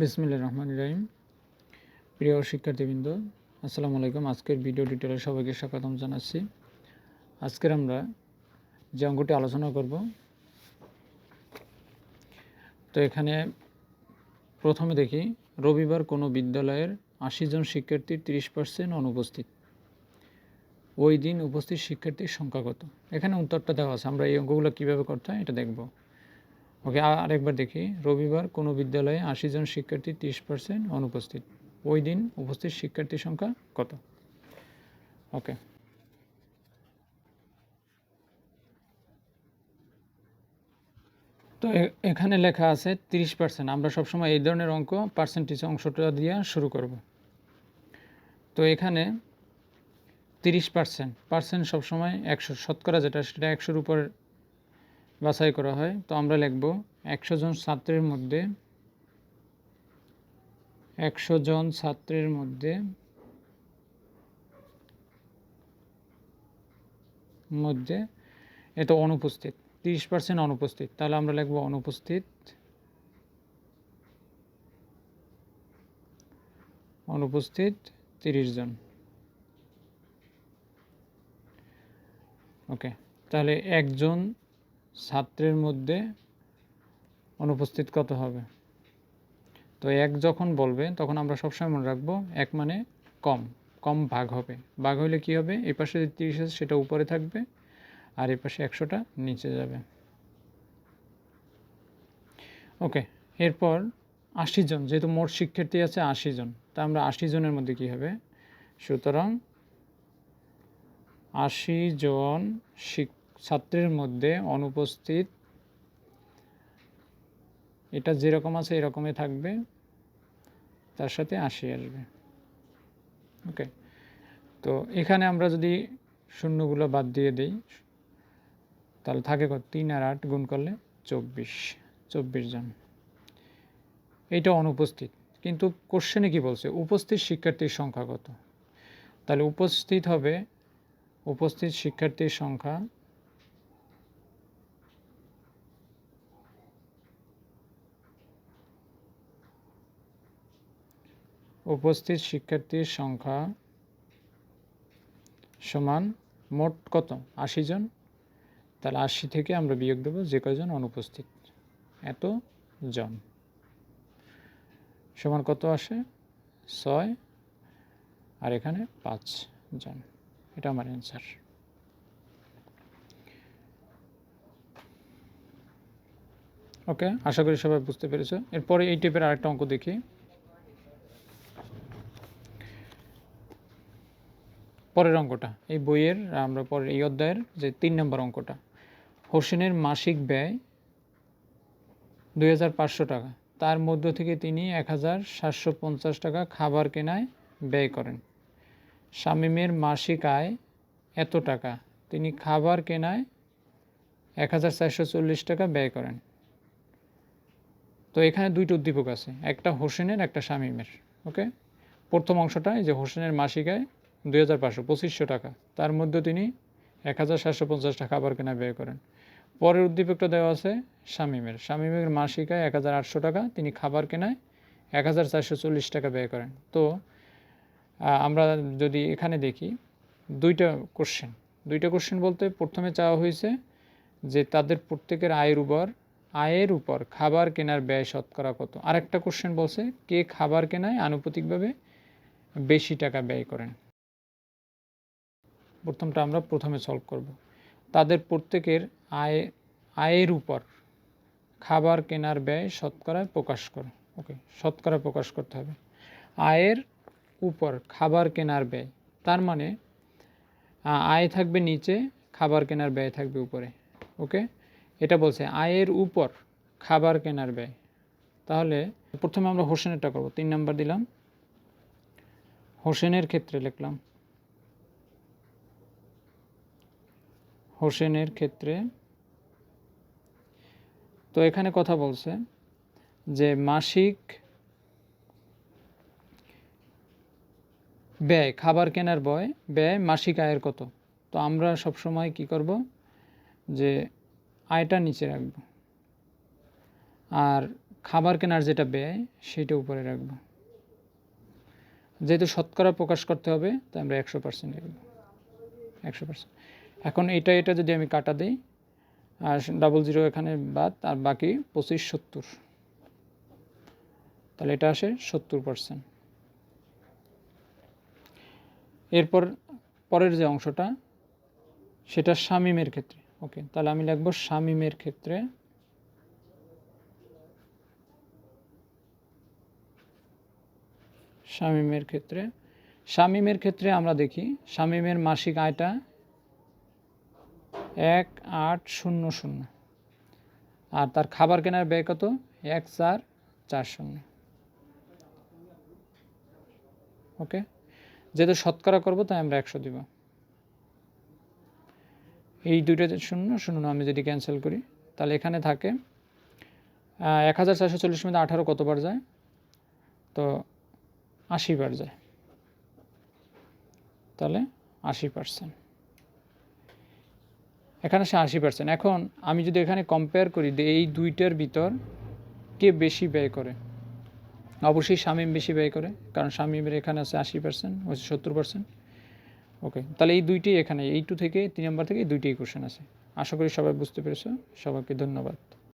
বিসমিল্লা রহমান রাহিম। প্রিয় শিক্ষার্থীবৃন্দ, আসসালামু আলাইকুম। আজকের ভিডিও ডিটেলে সবাইকে স্বাগতম জানাচ্ছি। আজকের আমরা যে অঙ্কটি আলোচনা করব, তো এখানে প্রথমে দেখি, রবিবার কোনো বিদ্যালয়ের আশি জন শিক্ষার্থীর তিরিশ পার্সেন্ট অনুপস্থিত। ওই দিন উপস্থিত শিক্ষার্থীর সংখ্যা কত? এখানে উত্তরটা দেওয়া আছে। আমরা এই অঙ্কগুলো কীভাবে করতে হয় এটা দেখব। ওকে আরেকবার দেখি। রবিবার কোনো বিদ্যালয়ে আশি জন শিক্ষার্থী তিরিশ পার্সেন্ট অনুপস্থিত। ওই দিন উপস্থিত শিক্ষার্থীর সংখ্যা কত? ওকে। তো এখানে লেখা আছে তিরিশ পার্সেন্ট আমরা সবসময় এই ধরনের অঙ্ক পার্সেন্টেজ অংশটা দিয়ে শুরু করব। তো এখানে তিরিশ পার্সেন্ট পার্সেন্ট সবসময় একশো, শতকরা যেটা, সেটা একশোর উপর বাছাই করা হয়। তো আমরা লিখব একশো জন ছাত্রের মধ্যে, একশো জন ছাত্রের মধ্যে মধ্যে এটা অনুপস্থিত, তিরিশ পার্সেন্ট অনুপস্থিত। তাহলে আমরা লিখব অনুপস্থিত অনুপস্থিত তিরিশ জন। ওকে, তাহলে একজন ছাত্রের মধ্যে অনুপস্থিত কত হবে? তো এক যখন বলবে, তখন আমরা সবসময় মনে রাখব, এক মানে কম কম ভাগ হবে। ভাগ হলে কি হবে? এই পাশে যে তিরিশ আছে, সেটা উপরে থাকবে, আর এই পাশে একশোটা নিচে যাবে। ওকে, এরপর আশি জন, যেহেতু মোট শিক্ষার্থী আছে আশি জন, তা আমরা আশি জনের মধ্যে কি হবে? সুতরাং আশি জন শিক ছাত্রের মধ্যে অনুপস্থিত। এটা যেরকম আছে এরকমই থাকবে। তার সাথে আশি আসবে। ওকে? তো এখানে আমরা যদি শূন্যগুলো বাদ দিয়ে দিই, তাহলে থাকে কত? তিন আর আট গুণ করলে চব্বিশ। চব্বিশ জন। এইটা অনুপস্থিত। কিন্তু কোশ্চেনে কি বলছে? উপস্থিত শিক্ষার্থীর সংখ্যা কত? তাহলে উপস্থিত হবে, উপস্থিত শিক্ষার্থীর সংখ্যা উপস্থিত শিক্ষার্থীর সংখ্যা সমান মোট কত? আশি জন? তাহলে আশি থেকে আমরা বিয়োগ দেবো যে কয়জন? অনুপস্থিত। এত জন। সমান কত আসে? ছয়। আর এখানে পাঁচ জন। এটা আমার অ্যান্সার ওকে আশা করি সবাই বুঝতে পেরেছ। এরপরে এই টাইপের আরেকটা অঙ্ক দেখি। পরের অঙ্কটা, এই বইয়ের, আমরা পরের, এই অধ্যায়ের যে তিন নম্বর অঙ্কটা। হোসেনের মাসিক ব্যয় দুই হাজার পাঁচশো টাকা। তার মধ্য থেকে তিনি এক হাজার সাতশো পঞ্চাশ টাকা খাবার কেনায় ব্যয় করেন। শামীমের মাসিক আয় এত টাকা। তিনি খাবার কেনায় এক হাজার চারশো চল্লিশ টাকা ব্যয় করেন। তো এখানে দুইটা উদ্দীপক আছে, একটা হোসেনের, একটা শামীমের। ওকে? প্রথম অংশটা এই যে হোসেনের মাসিক আয় দুই হাজার পাঁচশো, পঁচিশশো টাকা। তার মধ্যে তিনি এক হাজার সাতশো পঞ্চাশ টাকা খাবার কেনা ব্যয় করেন। পরের উদ্দীপকটা দেওয়া আছে শামীমের। শামীমের মাসিক আয় এক হাজার আটশো টাকা তিনি খাবার কেনায় এক হাজার চারশো চল্লিশ টাকা ব্যয় করেন। তো আমরা যদি এখানে দেখি, দুইটা কোশ্চেন দুইটা কোশ্চেন বলতে প্রথমে চাওয়া হয়েছে যে তাদের প্রত্যেকের আয়ের উপর আয়ের উপর খাবার কেনার ব্যয় শতকরা কত? আরেকটা কোশ্চেন বলছে, কে খাবার কেনায় আনুপাতিকভাবে বেশি টাকা ব্যয় করেন? প্রথমটা আমরা প্রথমে সলভ করব। তাদের প্রত্যেকের আয়, আয়ের উপর খাবার কেনার ব্যয় শতকরায় প্রকাশ করো। ওকে শতকরা প্রকাশ করতে হবে। আয়ের উপর খাবার কেনার ব্যয়, তার মানে আয় থাকবে নিচে, খাবার কেনার ব্যয় থাকবে উপরে। ওকে এটা বলছে আয়ের উপর খাবার কেনার ব্যয়। তাহলে প্রথমে আমরা হোসেনেরটা করব। তিন নাম্বার দিলাম। হোসেনের ক্ষেত্রে লিখলাম হোসেনের ক্ষেত্রে। তো এখানে কথা বলছে যে মাসিক ব্যয়, খাবার কেনার বয়, ব্যয় মাসিক আয়ের কত? তো আমরা সব সময় কি করব? যে আয়টা নিচে রাখব। আর খাবার কেনার যেটা ব্যয়, সেটা উপরে রাখব। যেহেতু শতকরা প্রকাশ করতে হবে তাই আমরা একশো পার্সেন্ট লিখব একশো পার্সেন্ট এখন এটা এটা যদি আমি কাটা দিই, আর ডাবল জিরো এখানে বাদ, আর বাকি পঁচিশ সত্তর। তাহলে এটা আসে সত্তর পার্সেন্ট এরপর পরের যে অংশটা, সেটা শামিমের ক্ষেত্রে। ওকে, তাহলে আমি লিখব শামিমের ক্ষেত্রে শামিমের ক্ষেত্রে শামিমের ক্ষেত্রে আমরা দেখি, শামিমের মাসিক আয়টা এক আট শূন্য শূন্য। আর তার খাবার কেনার ব্যয় কত? এক চার চার শূন্য। ওকে? যেহেতু শতকরা করব, তাই আমরা একশো দিব। এই দুইটা শূন্য শূন্য আমি যদি ক্যান্সেল করি, তাহলে এখানে থাকে এক হাজার চারশো চল্লিশ মধ্যে আঠারো কতবার যায়? তো আশি বার যায়। তাহলে আশি পার্সেন্ট। এখানে সে আশি পার্সেন্ট এখন আমি যদি এখানে কম্পেয়ার করি এই দুইটার ভিতর কে বেশি ব্যয় করে, অবশ্যই স্বামীম বেশি ব্যয় করে, কারণ স্বামীমের এখানে আছে আশি পার্সেন্ট হচ্ছে সত্তর পার্সেন্ট ওকে তাহলে এই দুইটি এখানে, এই টু থেকে, তিন নম্বর থেকে এই দুইটি কোশ্চেন আছে। আশা করি সবাই বুঝতে পেরেছ। সবাইকে ধন্যবাদ।